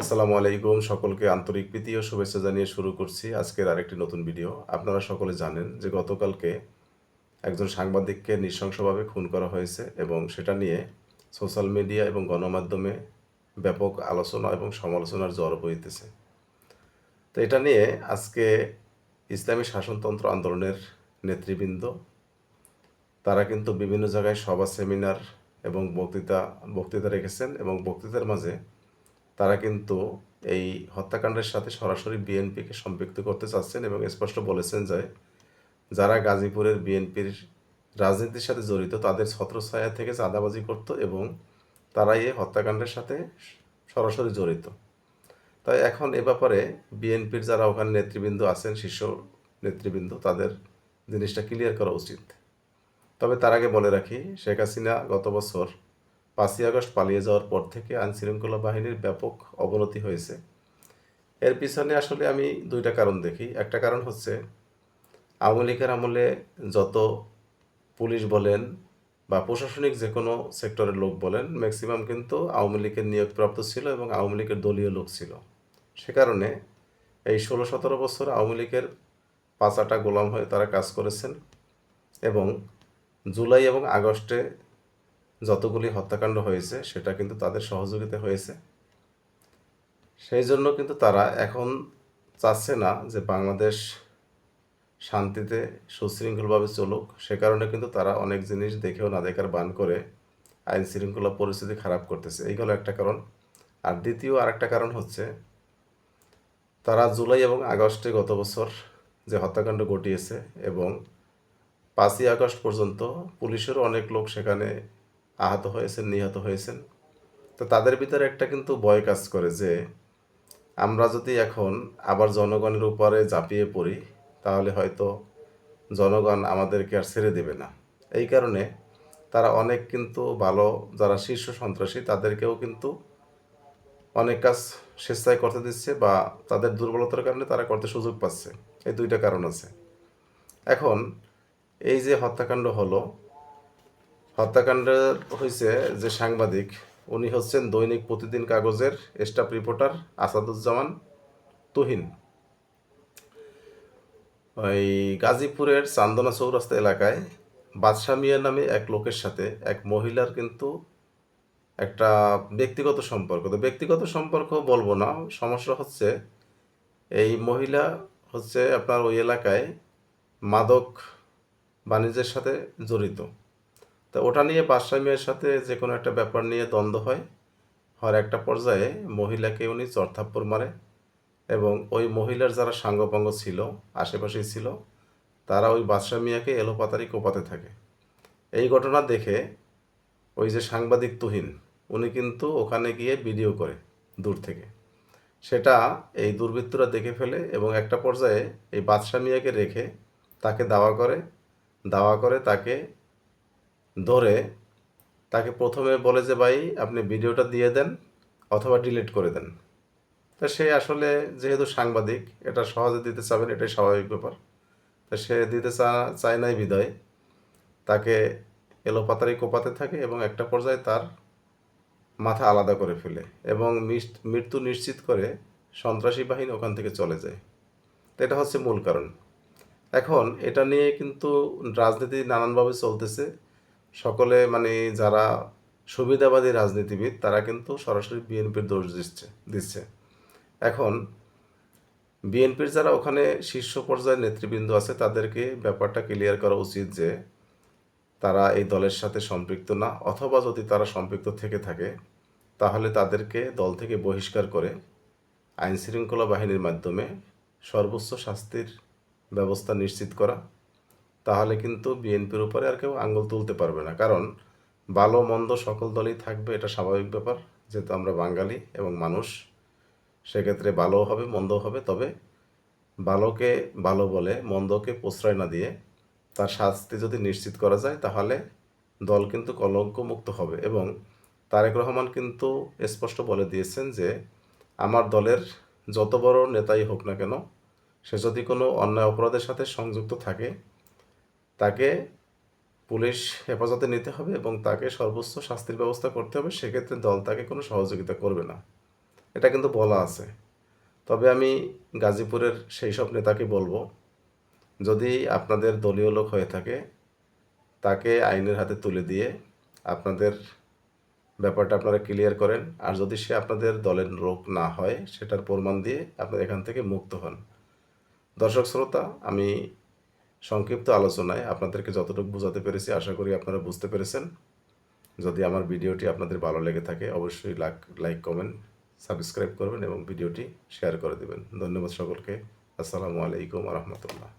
আসসালামু আলাইকুম সকলকে আন্তরিক প্রীতি ও শুভেচ্ছা জানিয়ে শুরু করছি আজকের আরেকটি নতুন ভিডিও। আপনারা সকলে জানেন যে গতকালকে একজন সাংবাদিককে নৃশংসভাবে খুন করা হয়েছে এবং সেটা নিয়ে সোশ্যাল মিডিয়া এবং গণমাধ্যমে ব্যাপক আলোচনা এবং সমালোচনার জ্বর বইতেছে। তো এটা নিয়ে আজকে ইসলামী শাসনতন্ত্র আন্দোলনের নেতৃবৃন্দ, তারা কিন্তু বিভিন্ন জায়গায় সভা, সেমিনার এবং বক্তৃতা বক্তৃতা রেখেছেন এবং বক্তৃতার মাঝে তারা কিন্তু এই হত্যাকাণ্ডের সাথে সরাসরি বিএনপিকে সম্পৃক্ত করতে চাচ্ছেন এবং স্পষ্ট বলেছেন যে যারা গাজীপুরের বিএনপির রাজনীতির সাথে জড়িত, তাদের ছত্রছায়া থেকে চাঁদাবাজি করত এবং তারাই এই হত্যাকাণ্ডের সাথে সরাসরি জড়িত। তাই এখন এ ব্যাপারে বিএনপির যারা ওখানে নেতৃবৃন্দ আছেন, শীর্ষ নেতৃবৃন্দ, তাদের জিনিসটা ক্লিয়ার করা উচিত। তবে তার আগে বলে রাখি, শেখ হাসিনা গত বছর পাঁচই আগস্ট পালিয়ে যাওয়ার পর থেকে আইন শৃঙ্খলা বাহিনীর ব্যাপক অবনতি হয়েছে। এর পিছনে আসলে আমি দুইটা কারণ দেখি। একটা কারণ হচ্ছে, আওয়ামী লীগের আমলে যত পুলিশ বলেন বা প্রশাসনিক যে কোনো সেক্টরের লোক বলেন ম্যাক্সিমাম কিন্তু আওয়ামী লীগের নিয়োগপ্রাপ্ত ছিল এবং আওয়ামী লীগের দলীয় লোক ছিল। সে কারণে এই ষোলো সতেরো বছর আওয়ামী লীগের পাঁচাটা গোলাম হয়ে তারা কাজ করেছেন এবং জুলাই এবং আগস্টে যতগুলি হত্যাকাণ্ড হয়েছে, সেটা কিন্তু তাদের সহযোগিতা হয়েছে। সেই জন্য কিন্তু তারা এখন চাচ্ছে না যে বাংলাদেশ শান্তিতে সুশৃঙ্খলভাবে চলুক। সে কারণে কিন্তু তারা অনেক জিনিস দেখেও না দেখার বান করে আইন শৃঙ্খলা পরিস্থিতি খারাপ করতেছে। এইগুলো একটা কারণ। আর দ্বিতীয় আরেকটা কারণ হচ্ছে, তারা জুলাই এবং আগস্টে গত বছর যে হত্যাকাণ্ড ঘটিয়েছে এবং পাঁচই আগস্ট পর্যন্ত পুলিশেরও অনেক লোক সেখানে আহত হয়েছেন, নিহত হয়েছেন। তো তাদের ভিতরে একটা কিন্তু ভয় কাজ করে যে, আমরা যদি এখন আবার জনগণের উপরে ঝাঁপিয়ে পড়ি, তাহলে হয়তো জনগণ আমাদেরকে আর ছেড়ে দেবে না। এই কারণে তারা অনেক কিন্তু ভালো যারা শীর্ষ সন্ত্রাসী, তাদেরকেও কিন্তু অনেক কাজ স্বেচ্ছায় করতে দিচ্ছে বা তাদের দুর্বলতার কারণে তারা করতে সুযোগ পাচ্ছে। এই দুইটা কারণ আছে। এখন এই যে হত্যাকাণ্ড হলো হত্যাকাণ্ড হয়েছে যে সাংবাদিক, উনি হচ্ছেন দৈনিক প্রতিদিন কাগজের স্টাফ রিপোর্টার আসাদুজ্জামান তুহিন। ওই গাজীপুরের চান্দনা চৌরাস্তা এলাকায় বাদশাহ মিয়া নামে এক লোকের সাথে এক মহিলার কিন্তু একটা ব্যক্তিগত সম্পর্ক। তো ব্যক্তিগত সম্পর্ক বলব না, সমস্যা হচ্ছে এই মহিলা হচ্ছে আপনার ওই এলাকায় মাদক বাণিজ্যের সাথে জড়িত। তো ওটা নিয়ে বাদশাহ মিয়ার সাথে যে কোনো একটা ব্যাপার নিয়ে দ্বন্দ্ব হয়। হওয়ার একটা পর্যায়ে মহিলাকে উনি চরথাপ্পর মারে এবং ওই মহিলার যারা সাঙ্গপাঙ্গ ছিল, আশেপাশেই ছিল, তারা ওই বাদশাহ মিয়াকে এলোপাতারি কোপাতে থাকে। এই ঘটনা দেখে ওই যে সাংবাদিক তুহিন, উনি কিন্তু ওখানে গিয়ে ভিডিও করে দূর থেকে। সেটা এই দুর্বৃত্তরা দেখে ফেলে এবং একটা পর্যায়ে এই বাদশাহ মিয়াকে রেখে তাকে দাওয়া করে দাওয়া করে তাকে ধরে তাকে প্রথমে বলে যে, ভাই, আপনি ভিডিওটা দিয়ে দেন অথবা ডিলিট করে দেন। তা সে আসলে যেহেতু সাংবাদিক, এটা সহজে দিতে চাবেন, এটাই স্বাভাবিক ব্যাপার। তা সে দিতে চা, চায় নাই বিদায়। তাকে এলোপাতারি কোপাতে থাকে এবং একটা পর্যায়ে তার মাথা আলাদা করে ফেলে এবং মৃত্যু নিশ্চিত করে সন্ত্রাসী বাহিনী ওখান থেকে চলে যায়। তো এটা হচ্ছে মূল কারণ। এখন এটা নিয়ে কিন্তু রাজনীতি নানানভাবে চলতেছে। সকলে মানে যারা সুবিধাবাদী রাজনীতিবিদ, তারা কিন্তু সরাসরি বিএনপির দোষ দিচ্ছে দিচ্ছে। এখন বিএনপির যারা ওখানে শীর্ষ পর্যায়ের নেতৃবৃন্দ আছে, তাদেরকে ব্যাপারটা ক্লিয়ার করা উচিত যে তারা এই দলের সাথে সম্পৃক্ত না, অথবা যদি তারা সম্পৃক্ত থেকে থাকে, তাহলে তাদেরকে দল থেকে বহিষ্কার করে আইন শৃঙ্খলা বাহিনীর মাধ্যমে সর্বোচ্চ শাস্তির ব্যবস্থা নিশ্চিত করা তাহলে কিন্তু বিএনপির উপরে আর কেউ আঙ্গুল তুলতে পারবে না। কারণ ভালো, মন্দ সকল দলই থাকবে, এটা স্বাভাবিক ব্যাপার। যেহেতু আমরা বাঙালি এবং মানুষ, সেক্ষেত্রে ভালোও হবে, মন্দও হবে। তবে ভালোকে ভালো বলে, মন্দকে প্রশ্রয় না দিয়ে তার শাস্তি যদি নিশ্চিত করা যায়, তাহলে দল কিন্তু কলঙ্ক মুক্ত হবে। এবং তারেক রহমান কিন্তু স্পষ্ট বলে দিয়েছেন যে, আমার দলের যত বড় নেতাই হোক না কেন, সে যদি কোনো অন্যায় অপরাধের সাথে সংযুক্ত থাকে তাকে পুলিশ হেফাজতে নিতে হবে এবং তাকে সর্বোচ্চ শাস্তির ব্যবস্থা করতে হবে, সেক্ষেত্রে দল তাকে কোনো সহযোগিতা করবে না। এটা কিন্তু বলা আছে। তবে আমি গাজীপুরের সেই সব নেতাকে বলব, যদি আপনাদের দলীয় লোক হয়ে থাকে, তাকে আইনের হাতে তুলে দিয়ে আপনাদের ব্যাপারটা আপনারা ক্লিয়ার করেন। আর যদি সে আপনাদের দলের লোক না হয়, সেটার প্রমাণ দিয়ে আপনারা এখান থেকে মুক্ত হন। দর্শক শ্রোতা, আমি সংক্ষিপ্ত আলোচনায় আপনাদেরকে যতটুকু বোঝাতে পেরেছি, আশা করি আপনারা বুঝতে পেরেছেন। যদি আমার ভিডিওটি আপনাদের ভালো লেগে থাকে, অবশ্যই লাইক লাইক, কমেন্ট, সাবস্ক্রাইব করবেন এবং ভিডিওটি শেয়ার করে দেবেন। ধন্যবাদ সকলকে। আসসালামু আলাইকুম রহমতুল্লাহ।